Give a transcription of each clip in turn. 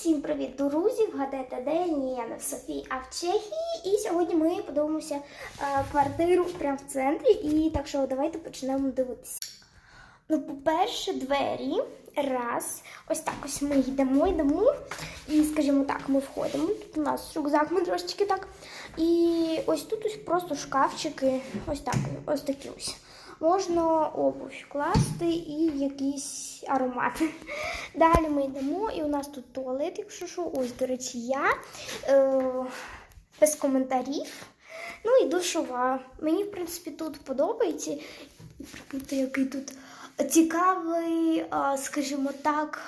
Всім привіт, друзі! Вгадайте, де я не в Софії, а в Чехії. І сьогодні ми подивимося е, квартиру прямо в центрі. І так що давайте почнемо дивитися. Ну, по-перше, двері. Раз. Ось так ось ми йдемо, йдемо. І, скажімо так, ми входимо. Тут у нас рюкзак, ми трошечки так. І ось тут ось просто шкафчики. Ось так, ось такі ось. Можна обувь класти і якісь аромати. Далі ми йдемо, і у нас тут туалет, якщо що. Ось, до речі, я е, без коментарів. Ну і душова. Мені, в принципі, тут подобається. І який тут цікавий, скажімо так,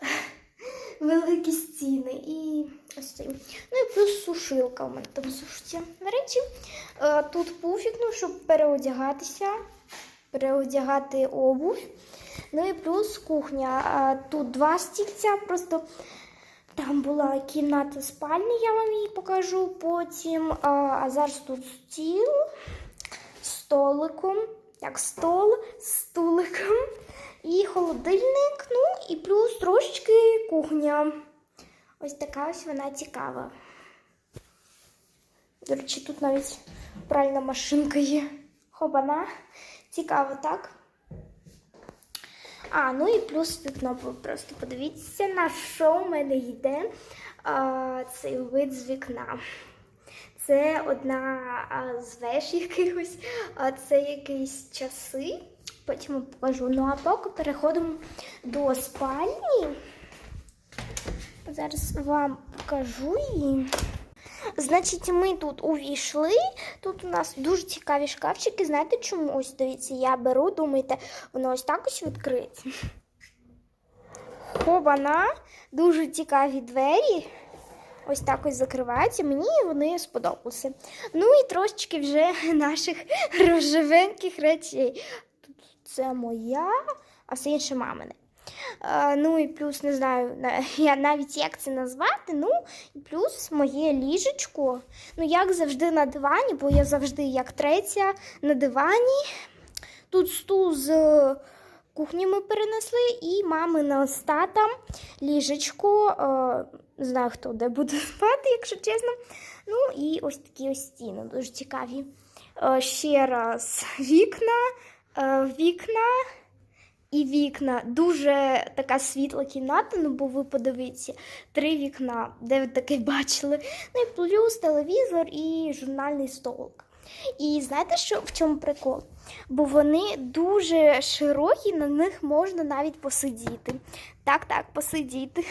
великі стіни. І ось цей. Ну і плюс сушилка у мене там сушиться. До речі, тут пуфік, ну, щоб переодягатися, переодягати обувь. Ну і плюс кухня. Тут два стільця, просто там була кімната спальні, я вам її покажу потім. А, а зараз тут стіл столиком. Як стол, стуликом і холодильник, ну і плюс трошечки кухня. Ось така ось вона цікава. До речі, тут навіть пральна машинка є. Хобана. Цікаво, так? А, ну і плюс вікно. Ви Просто подивіться, на що в мене йде а, цей вид з вікна. Це одна а, з веж якихось, а це якісь часи. Потім покажу. Ну а поки переходимо до спальні. Зараз вам покажу її. Значить, ми тут увійшли. Тут у нас дуже цікаві шкафчики. Знаєте чому? Ось дивіться, я беру, думаєте, воно ось так ось відкриться. Хобана, дуже цікаві двері. Ось так ось закриваються. Мені вони сподобалися. Ну і трошечки вже наших розживеньких речей. Це моя, а все інше мамине. А, ну і плюс не знаю, я навіть як це назвати. Ну і плюс моє ліжечко. Ну, як завжди на дивані, бо я завжди як третя на дивані. Тут стул з е, кухні ми перенесли, і мамина з татом ліжечко. Е, не знаю, хто де буде спати, якщо чесно. Ну і ось такі ось стіни, дуже цікаві. Е, ще раз вікна, е, вікна і вікна. Дуже така світла кімната, ну бо ви подивіться, три вікна, де ви таке бачили. Ну і плюс телевізор і журнальний столик. І знаєте, що в чому прикол? Бо вони дуже широкі, на них можна навіть посидіти. Так, так, посидіти.